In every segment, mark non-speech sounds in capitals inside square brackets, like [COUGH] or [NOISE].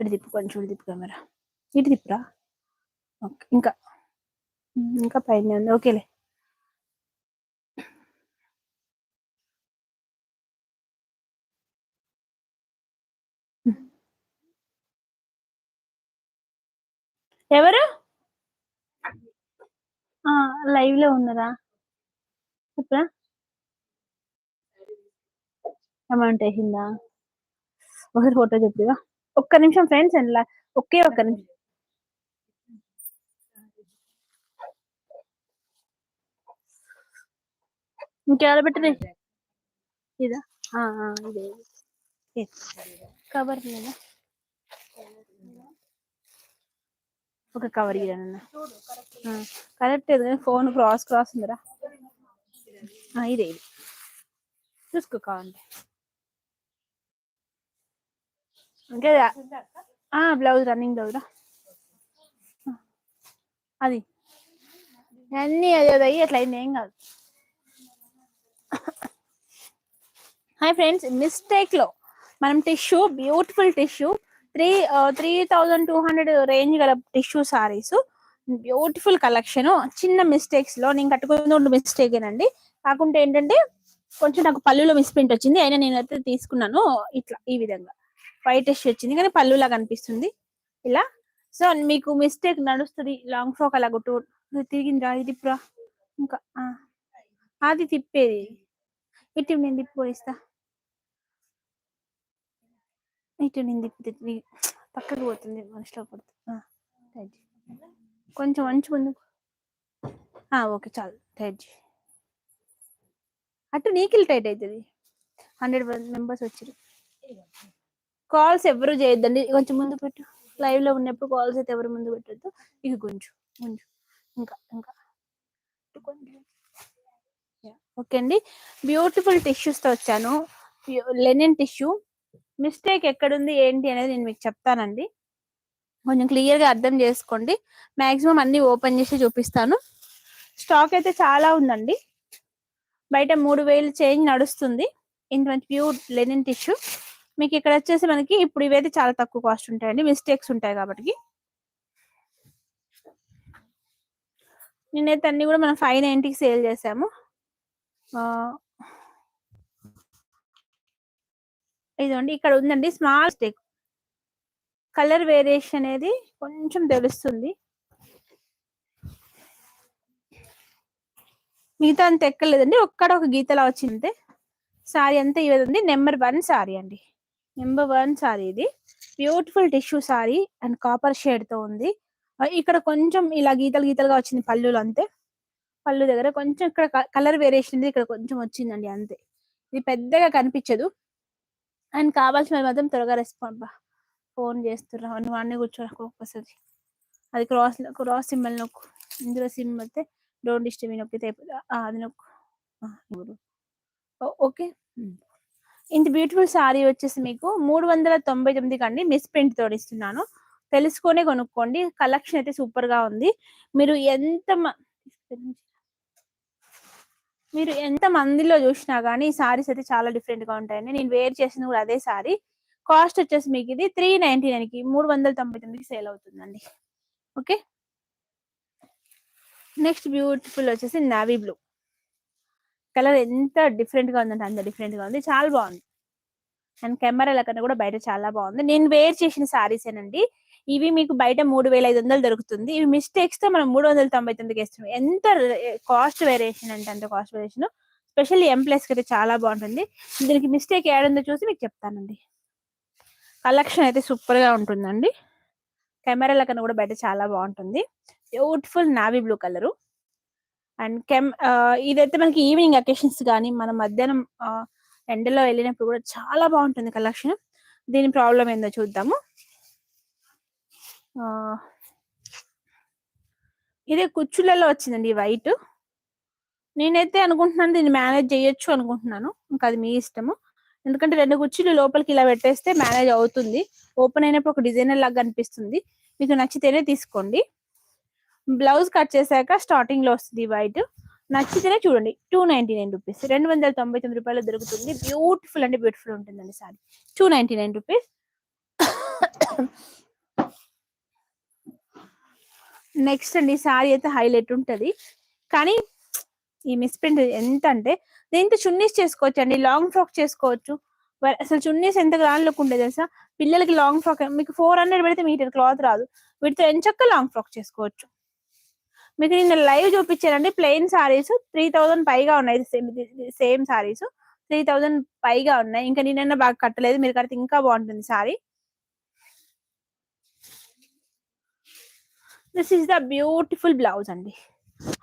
ఇటు తిప్పు కొంచెం ఇటు తిప్పు కెమెరా. ఇటు తిప్పురా? ఓకే ఇంకా. ఇంకా పైన ఉంది. ఓకేలే. ఎవరు? లైవ్లో ఉన్నారా? చెప్పరా? అమౌంట్ వేసిందా? ఒకసారి ఫోటో చెప్పివా ఒక్క నిమిషం ఫ్రెండ్స్ ఎలా ఒకే ఒక్క నిమిషం. ఇంకెవరు పెట్టింది? ఇదా? ఆ, ఇదే. కవర్ లేదా ఒక కవర్ ఇదన్న కరెక్ట్ ఫోన్ క్రాస్ క్రాస్ ఉందిరా. ఇదే ఇది. చూసుకో కావాలంటే. ఇంకా బ్లౌజ్ రన్నింగ్ బ్లౌజ్ అది అన్నీ అది అది అట్లా అయింది ఏం కాదు హాయ్ ఫ్రెండ్స్ మిస్టేక్లో మనం tissue beautiful tissue three three thousand two hundred range గల టిష్యూ సారీస్ బ్యూటిఫుల్ కలెక్షన్ చిన్న మిస్టేక్స్లో నేను కట్టుకున్న మిస్టేక్ ఏనండి కాకుంటే ఏంటంటే కొంచెం నాకు పళ్ళులో మిస్ప్రింట్ వచ్చింది అయినా నేను అయితే తీసుకున్నాను ఇట్లా ఈ విధంగా వైట్ టెస్ట్ వచ్చింది. కానీ పళ్ళులా కనిపిస్తుంది. ఇలా. సో మీకు మిస్టేక్ నడుస్తుంది. లాంగ్ ఫ్రాక్ అలా కొట్టు. తిరిగిందిరా ఇది ఇప్పుడా ఇంకా అది తిప్పేది. ఇటు నేను తిప్పిపోయిస్తా ఇటు నేను తిప్పి తిప్పి పక్కకు పోతుంది మనిషిలో పడుతుంది కొంచెం మంచి ముందు ఓకే చాలు. టైట్ అటు నీకిల్ టైట్ అవుతుంది. హండ్రెడ్ మెంబర్స్ వచ్చారు కాల్స్ ఎవరు చేయొద్దండి. కొంచెం ముందు పెట్టు. లైవ్లో ఉన్నప్పుడు కాల్స్ అయితే ఎవరు ముందు పెట్టద్దు. ఇక కొంచెం గుంజు. ఇంకా ఇంకా. ఓకే అండి. బ్యూటిఫుల్ టిష్యూస్తో వచ్చాను. లెనిన్ టిష్యూ మిస్టేక్ ఎక్కడుంది ఏంటి అనేది నేను మీకు చెప్తానండి. కొంచెం క్లియర్గా అర్థం చేసుకోండి. మాక్సిమం అన్ని ఓపెన్ చేసి చూపిస్తాను. స్టాక్ అయితే చాలా ఉందండి. బయట మూడు వేలు చేంజ్ నడుస్తుంది. ఇంత మంచి ప్యూర్ లెనిన్ టిష్యూ మీకు ఇక్కడ వచ్చేసి మనకి ఇప్పుడు ఇవైతే చాలా తక్కువ కాస్ట్ ఉంటాయండి. మిస్టేక్స్ ఉంటాయి కాబట్టి. నిన్నైతే అన్ని కూడా మనం ఫైవ్ నైన్టీకి సేల్ చేసాము ఇదండి ఇక్కడ ఉందండి స్మాల్ స్టేక్ కలర్ వేరియేషన్ అనేది కొంచెం తెలుస్తుంది. మిగతా అంత ఎక్కలేదండి ఒక్కడ ఒక గీతలా వచ్చింది సారీ అంతా ఇవ్వదండి ఉంది. నెంబర్ వన్ సారీ అండి. నెంబర్ వన్ సారీ ఇది. Beautiful tissue sari and copper షేడ్తో ఉంది. ఇక్కడ కొంచెం ఇలా గీతలు గీతలుగా వచ్చింది పళ్ళులు అంతే. పళ్ళు దగ్గర కొంచెం ఇక్కడ కలర్ వేరియేషన్ ఇక్కడ కొంచెం వచ్చిందండి అంతే. ఇది పెద్దగా కనిపించదు. అండ్ కావాల్సిన మాత్రం త్వరగా రెస్పాండ్ బా. ఫోన్ చేస్తున్నా వాడిని అన్నీ కూర్చోరా అది క్రాస్ క్రాస్ సింబల్ నొక్కు. ఇందులో సిమ్ అయితే డోంట్ డిస్టర్బ్ నొక్కితే అది నొక్కు. ఓ- ఓకే. Hmm. ఇంత బ్యూటిఫుల్ సారీ వచ్చేసి మీకు మూడు వందల తొంభై తొమ్మిది కండి మిస్ ప్రింట్ తోటి ఇస్తున్నాను. తెలుసుకొనే కొనుక్కోండి. కలెక్షన్ అయితే సూపర్గా ఉంది. మీరు ఎంత మీరు ఎంత మందిలో చూసినా గానీ ఈ సారీస్ అయితే చాలా డిఫరెంట్గా ఉంటాయండి. నేను వేర్ చేసింది కూడా అదే సారీ కాస్ట్ వచ్చేసి మీకు ఇది త్రీ నైన్టీ నైన్కి మూడు వందల తొంభై తొమ్మిదికి సేల్ అవుతుందండి. ఓకే నెక్స్ట్ బ్యూటిఫుల్ వచ్చేసి నావీ బ్లూ కలర్ ఎంత డిఫరెంట్గా ఉందంటే అంత డిఫరెంట్గా ఉంది. చాలా బాగుంది. అండ్ కెమెరాల కన్నా కూడా బయట చాలా బాగుంది. నేను వేర్ చేసిన సారీస్ ఏనండి. ఇవి మీకు బయట మూడు వేల ఐదు వందలు దొరుకుతుంది. ఇవి మిస్టేక్స్తో మనం మూడు వందల తొంభై తొమ్మిదికి ఇస్తున్నాం ఎంత కాస్ట్ వేరియేషన్ అంటే అంత cost variation special M plus అయితే చాలా బాగుంటుంది. దీనికి మిస్టేక్ ఏడుందో చూసి మీకు చెప్తానండి. కలెక్షన్ అయితే సూపర్గా ఉంటుందండి. కెమెరాల కన్నా కూడా బయట చాలా బాగుంటుంది. Beautiful navy blue colour and కెమ్ ఇదైతే మనకి ఈవినింగ్ అకేషన్స్ కానీ మనం మధ్యాహ్నం ఎండలో వెళ్ళినప్పుడు కూడా చాలా బాగుంటుంది కలెక్షన్. దీని ప్రాబ్లం ఏందో చూద్దాము. ఆ, ఇదే కుచ్చులలో వచ్చిందండి వైట్. నేనైతే అనుకుంటున్నాను దీన్ని మేనేజ్ చేయొచ్చు అనుకుంటున్నాను. ఇంకా అది మీ ఇష్టము. ఎందుకంటే రెండు కుర్చీలు లోపలికి ఇలా పెట్టేస్తే మేనేజ్ అవుతుంది. ఓపెన్ అయినప్పుడు ఒక డిజైనర్ లాగా అనిపిస్తుంది. మీకు నచ్చితేనే తీసుకోండి. బ్లౌజ్ కట్ చేశాక స్టార్టింగ్లో వస్తుంది వైట్ నచ్చితేనే చూడండి టూ నైన్టీ నైన్ రూపీస్ రెండు వందల తొంభై తొమ్మిది రూపాయలు దొరుకుతుంది. బ్యూటిఫుల్ అంటే బ్యూటిఫుల్ ఉంటుందండి sari two ninety nine rupees next అండి సారీ అయితే హైలైట్ ఉంటుంది. కానీ ఈ మిస్ప్రింట్ ఎంత అంటే దీంతో చున్నీస్ చేసుకోవచ్చు అండి లాంగ్ ఫ్రాక్ చేసుకోవచ్చు అసలు చున్నీస్ ఎంత గ్రాండ్లోకి ఉండేది తెలుసా? పిల్లలకి లాంగ్ ఫ్రాక్ మీకు ఫోర్ హండ్రెడ్ పెడితే మీటర్ క్లాత్ రాదు. వీటితో ఎంచక్క లాంగ్ ఫ్రాక్ చేసుకోవచ్చు. మీకు నేను లైవ్ చూపించానండి ప్లెయిన్ సారీస్ త్రీ థౌజండ్ పైగా ఉన్నాయి. Same same saris three thousand పైగా ఉన్నాయి. ఇంకా నేనైనా బాగా కట్టలేదు. మీరు కడితే ఇంకా బాగుంటుంది sari. This is the beautiful blouse అండి.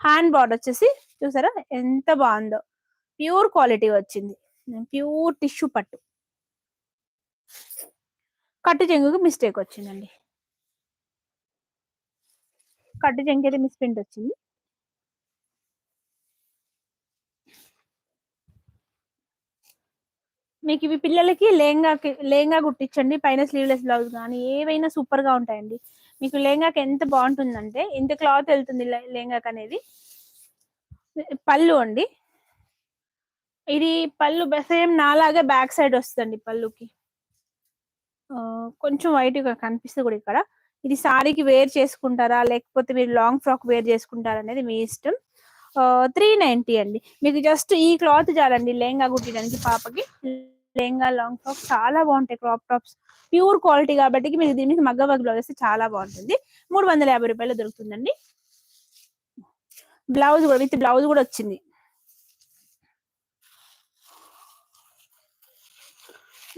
హ్యాండ్ బార్డర్ వచ్చేసి చూసారా? ఎంత బాగుందో. ప్యూర్ క్వాలిటీ వచ్చింది. ప్యూర్ టిష్యూ పట్టు. కట్టు చెంగుకి మిస్టేక్ వచ్చిందండి. కట్టు చెంగు అయితే మిస్ప్రింట్ వచ్చింది. మీకు ఇవి పిల్లలకి లేంగాకి లేంగా కుట్టించండి పైన స్లీవ్లెస్ బ్లౌజ్ కానీ ఏవైనా సూపర్గా ఉంటాయండి. మీకు లేంగాకి ఎంత బాగుంటుందంటే ఇంత క్లాత్ వెళ్తుంది లే- లేంగాకి అనేది పళ్ళు అండి. ఇది పళ్ళు సేమ్ నాలాగే బ్యాక్ సైడ్ వస్తుందండి పళ్ళుకి. కొంచెం వైట్గా కనిపిస్తుంది కూడా ఇక్కడ. ఇది సారీకి వేర్ చేసుకుంటారా? లేకపోతే మీరు లాంగ్ ఫ్రాక్ వేర్ చేసుకుంటారా అనేది మీ ఇష్టం. త్రీ నైన్టీ అండి. మీకు జస్ట్ ఈ క్లాత్ చాలండి. లెహంగా కుట్టడానికి పాపకి. లెహంగా లాంగ్ ఫ్రాక్ చాలా బాగుంటాయి క్రాప్ టాప్స్ ప్యూర్ క్వాలిటీ కాబట్టి మీకు మీద మగ్గ బ్లౌజ్ వేస్తే చాలా బాగుంటుంది. మూడు వందల యాభై రూపాయలు దొరుకుతుందండి. బ్లౌజ్ కూడా విత్ బ్లౌజ్ కూడా వచ్చింది.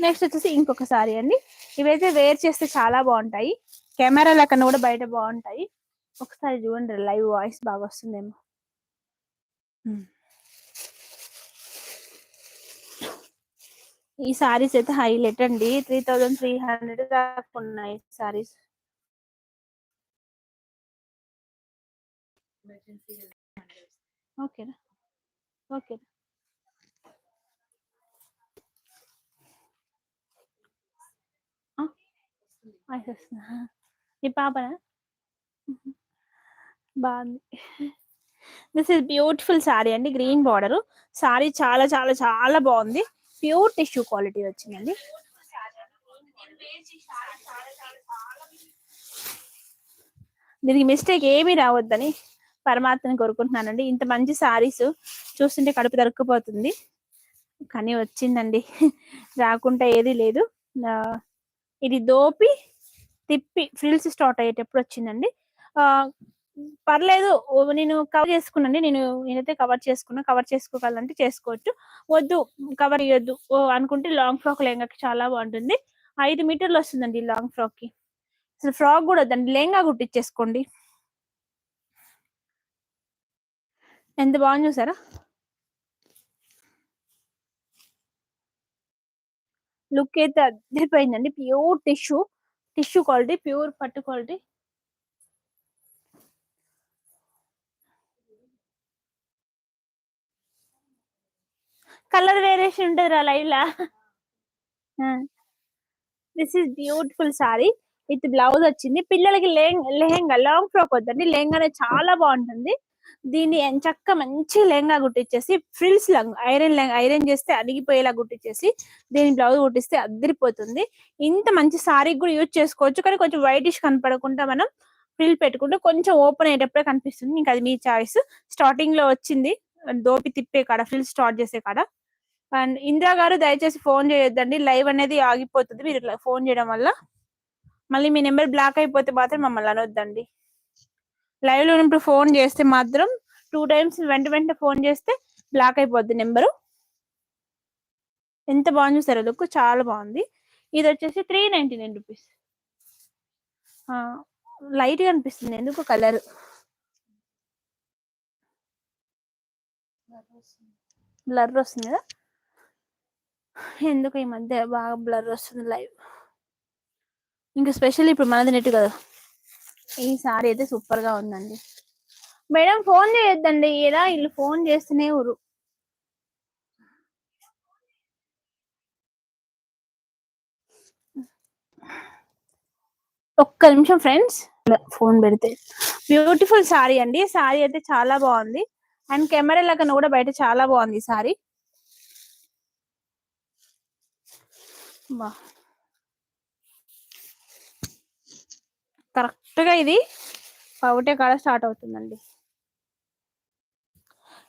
నెక్స్ట్ వచ్చేసి ఇంకొక సారీ అండి. ఇవైతే వేర్ చేస్తే చాలా బాగుంటాయి. కెమెరాల కన్నా కూడా బయట బాగుంటాయి. ఒకసారి చూడండి లైవ్ వాయిస్ బాగా వస్తుందేమో. ఈ సారీస్ అయితే హైలైట్ అండి. త్రీ థౌజండ్ త్రీ హండ్రెడ్ దాకా ఉన్నాయి సారీస్. ఓకేనా? ఓకే వాయిస్ వస్తుందా ఈ పాపనా బాగుంది. దిస్ ఇస్ బ్యూటిఫుల్ సారీ అండి. గ్రీన్ బార్డర్ సారీ చాలా చాలా చాలా బాగుంది. ప్యూర్ టిష్యూ క్వాలిటీ వచ్చిందండి. దీనికి మిస్టేక్ ఏమీ రావద్దని పరమాత్మని కోరుకుంటున్నానండి. ఇంత మంచి సారీస్ చూస్తుంటే కడుపు దొరికిపోతుంది కానీ వచ్చిందండి. [LAUGHS] రాకుండా ఏది లేదు. ఇది దోపి తిప్పి ఫ్రిల్స్ స్టార్ట్ అయ్యేటప్పుడు వచ్చిందండి ఆ పర్లేదు ఓ నేను కవర్ చేసుకున్నాండి నేను నేనైతే కవర్ చేసుకున్నా కవర్ చేసుకోగలంటే చేసుకోవచ్చు. వద్దు కవర్ ఇవ్వద్దు ఓ అనుకుంటే లాంగ్ ఫ్రాక్ లెహంగాకి చాలా బాగుంటుంది. ఐదు మీటర్లు వస్తుందండి లాంగ్ ఫ్రాక్కి అసలు ఫ్రాక్ కూడా వద్దండి లెహంగా కుట్టించేసుకోండి ఎంత బాగుంది చూసారా? లుక్ అయితే అద్దరిపోయిందండి pure tissue. Tissue quality pure పట్టు క్వాలిటీ కలర్ వేరియేషన్ ఉంటుంది రా live law this is beautiful sari with blouse వచ్చింది. పిల్లలకి లెహంగా లాంగ్ ఫ్రాక్ వద్దండి. లెహంగా చాలా బాగుంటుంది. దీన్ని ఎంచక్క మంచి లెహంగా కుట్టించేసి ఫ్రిల్స్ ఐరన్ లెంగ్ ఐరన్ చేస్తే అడిగిపోయేలా కుట్టించేసి దీని బ్లౌజ్ కుట్టిస్తే అద్దరిపోతుంది. ఇంత మంచి సారీ కూడా యూజ్ చేసుకోవచ్చు. కానీ కొంచెం వైటిష్ కనపడకుండా మనం ఫ్రిల్ పెట్టుకుంటే కొంచెం ఓపెన్ అయ్యేటప్పుడే కనిపిస్తుంది. ఇంకా అది మీ చాయిస్. స్టార్టింగ్లో వచ్చింది. దోపి తిప్పే కాడ ఫ్రిల్ స్టార్ట్ చేసే కాడ. అండ్ ఇందిరా గారు దయచేసి ఫోన్ చేయొద్దండి. లైవ్ అనేది ఆగిపోతుంది. మీరు ఫోన్ చేయడం వల్ల మళ్ళీ మీ నెంబర్ బ్లాక్ అయిపోతే మాత్రం మమ్మల్ని అనొద్దండి. లైవ్లో ఉన్నప్పుడు ఫోన్ చేస్తే మాత్రం టూ టైమ్స్ వెంట వెంట ఫోన్ చేస్తే బ్లాక్ అయిపోద్ది నెంబరు. ఎంత బాగుంది చూసారు? లుక్ చాలా బాగుంది. ఇది వచ్చేసి త్రీ నైన్టీ నైన్ రూపీస్. లైట్గా అనిపిస్తుంది. ఎందుకు కలర్? బ్లర్ వస్తుంది. కదా? ఎందుకు ఈ మధ్య బాగా బ్లర్ వస్తుంది లైవ్? ఇంకా స్పెషల్ ఇప్పుడు మనది నెట్ కదా. ఈ సారీ అయితే సూపర్గా ఉందండి. మేడం ఫోన్ చేయొద్దండి. ఎలా వీళ్ళు ఫోన్ చేస్తూనే ఊరు ఒక్క నిమిషం ఫ్రెండ్స్. ఫోన్ పెడితే. బ్యూటిఫుల్ సారీ అండి. సారీ అయితే చాలా బాగుంది. అండ్ కెమెరా లాగా కూడా బయట చాలా బాగుంది సారీ. బా. కరెక్ట్ గా ఇది పౌటే కాడ స్టార్ట్ అవుతుందండి.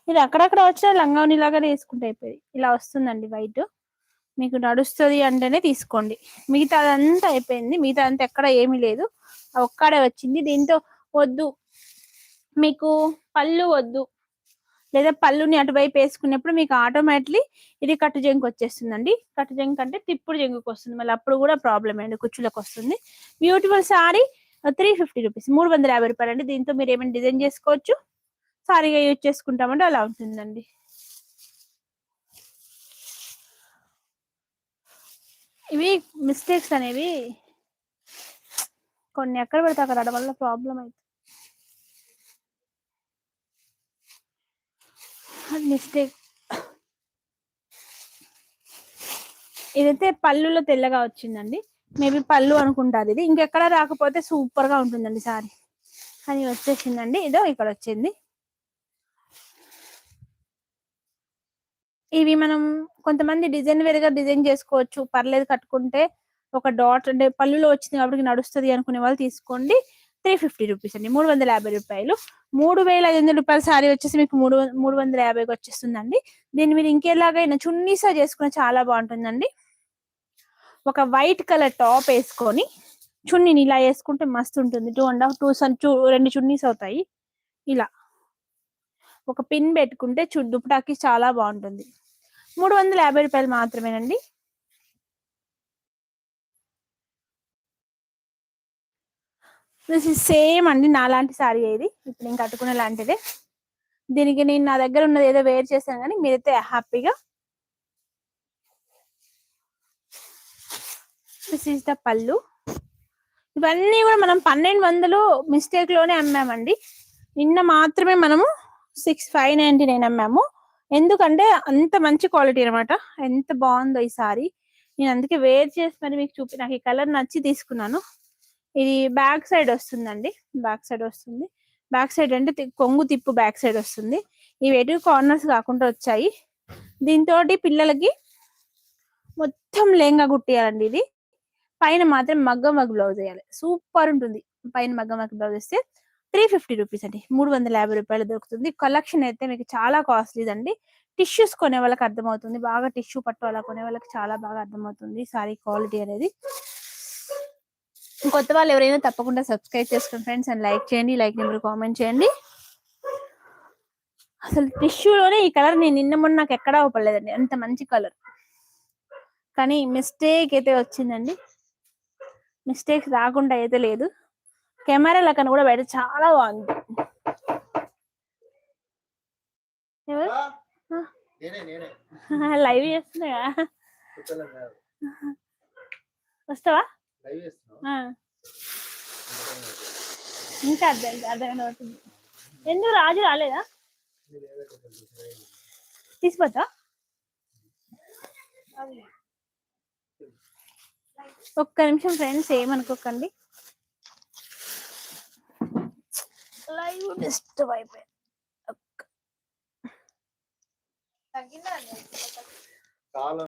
ఇది అక్కడక్కడ వచ్చిన లంగావని లాగానే వేసుకుంటే అయిపోయింది. ఇలా వస్తుందండి వైట్. మీకు నడుస్తుంది అంటేనే తీసుకోండి. మిగతా అదంతా అయిపోయింది. మిగతా అంతా ఎక్కడ ఏమీ లేదు. ఒక్కడే వచ్చింది. దీంతో వద్దు. మీకు పళ్ళు వద్దు. లేదా పళ్ళుని అటువైపు వేసుకున్నప్పుడు మీకు ఆటోమేటిక్లీ ఇది కట్టు జంకు వచ్చేస్తుందండి. కట్టు జంక్ అంటే తిప్పుడు జంకుకి వస్తుంది మళ్ళీ అప్పుడు కూడా ప్రాబ్లమ్ అండి. కుచ్చులకు వస్తుంది. Beautiful sari three fifty rupees మూడు వందల యాభై రూపాయలు అండి దీంతో మీరు ఏమైనా డిజైన్ చేసుకోవచ్చు? సారీగా యూజ్ చేసుకుంటామంటే అలా ఉంటుందండి. ఇవి మిస్టేక్స్ అనేవి కొన్ని ఎక్కడ పెడితే అక్కడ అడవల వల్ల ప్రాబ్లం అవుతుంది మిస్టేక్ ఇదైతే పళ్ళులో తెల్లగా వచ్చిందండి. మేబీ పళ్ళు అనుకుంటారు ఇది. ఇంకెక్కడ రాకపోతే సూపర్గా ఉంటుందండి సారీ. అని వచ్చేసిందండి. ఇదో ఇక్కడ వచ్చింది. ఇవి మనం కొంతమంది డిజైన్ వేరుగా డిజైన్ చేసుకోవచ్చు. పర్లేదు కట్టుకుంటే ఒక డాట్ అంటే పళ్ళులో వచ్చింది కాబట్టి నడుస్తుంది అనుకునే వాళ్ళు తీసుకోండి. త్రీ ఫిఫ్టీ రూపీస్ అండి. మూడు వందల యాభై రూపాయలు. మూడు వేల ఐదు వందల రూపాయల సారీ వచ్చేసి మీకు మూడు మూడు వందల యాభైకి వచ్చేస్తుందండి. దీన్ని మీరు ఇంకెలాగైనా చున్నీసా చేసుకున్న చాలా బాగుంటుందండి. ఒక వైట్ కలర్ టాప్ వేసుకొని చున్నీని ఇలా వేసుకుంటే మస్తు ఉంటుంది టూ అండ్ హాఫ్ టూ సన్ రెండు చున్నీస్ అవుతాయి. ఇలా. ఒక పిన్ పెట్టుకుంటే చు దుప్పటాకి చాలా బాగుంటుంది. మూడు వందల యాభై రూపాయలు మాత్రమేనండి. దిస్ ఇస్ సేమ్ అండి నాలాంటి సారీ ఇది. ఇప్పుడు నేను కట్టుకునే లాంటిదే. దీనికి నేను నా దగ్గర ఉన్నది ఏదో వేర్ చేశాను కానీ మీరైతే హ్యాపీగా దిస్ ఈస్ ద పళ్ళు. ఇవన్నీ కూడా మనం పన్నెండు వందలు మిస్టేక్లోనే అమ్మామండి. నిన్న మాత్రమే మనము సిక్స్ ఫైవ్ నైన్టీ నైన్ అమ్మాము. ఎందుకంటే అంత మంచి క్వాలిటీ అనమాట ఎంత బాగుందో ఈ సారీ. నేను అందుకే వేర్ చేసి మరి మీకు చూపి నాకు ఈ కలర్ నచ్చి తీసుకున్నాను. ఇది బ్యాక్ సైడ్ వస్తుందండి. బ్యాక్ సైడ్ వస్తుంది. బ్యాక్ సైడ్ అంటే కొంగు తిప్పు బ్యాక్ సైడ్ వస్తుంది. ఇవి ఎటు కార్నర్స్ కాకుండా వచ్చాయి. దీంతో పిల్లలకి మొత్తం లెంగా కుట్టేయాలండి ఇది. పైన మాత్రం మగ్గం మగ్గ బ్లౌజ్ వేయాలి. సూపర్ ఉంటుంది. పైన మగ్గం మగ్గ బ్లౌజ్ వేస్తే త్రీ ఫిఫ్టీ రూపీస్ అండి. మూడు వందల యాభై రూపాయలు దొరుకుతుంది. కలెక్షన్ అయితే మీకు చాలా కాస్ట్లీ అండి టిష్యూస్ కొనే వాళ్ళకి అర్థమవుతుంది. బాగా టిష్యూ పట్టు అలా కొనే వాళ్ళకి చాలా బాగా అర్థమవుతుంది సారీ క్వాలిటీ అనేది. కొత్త వాళ్ళు ఎవరైనా తప్పకుండా సబ్స్క్రైబ్ చేసుకోండి ఫ్రెండ్స్ అండ్ లైక్ చేయండి. లైక్ నెంబర్ కామెంట్ చేయండి. అసలు టిష్యూలోనే ఈ కలర్ నేను నిన్న మొన్న నాకు ఎక్కడా అవ్వలేదండి అంత మంచి కలర్. కానీ మిస్టేక్ అయితే వచ్చిందండి. మిస్టేక్స్ రాకుండా అయితే లేదు. కెమెరా కన్నా కూడా బయట చాలా బాగుంది. లైవ్ చేస్తున్నా కూర్చోలేం కాదు. వస్తావా? ఇంకా అర్థం అర్థం అవుతుంది ఎందుకు రాజు రాలేదా? తీసిపోతా ఒక్క నిమిషం ఫ్రెండ్స్ ఏమనుకోకండి. లైవ్ డిస్టర్బ్ అయిపోయింది. కాలం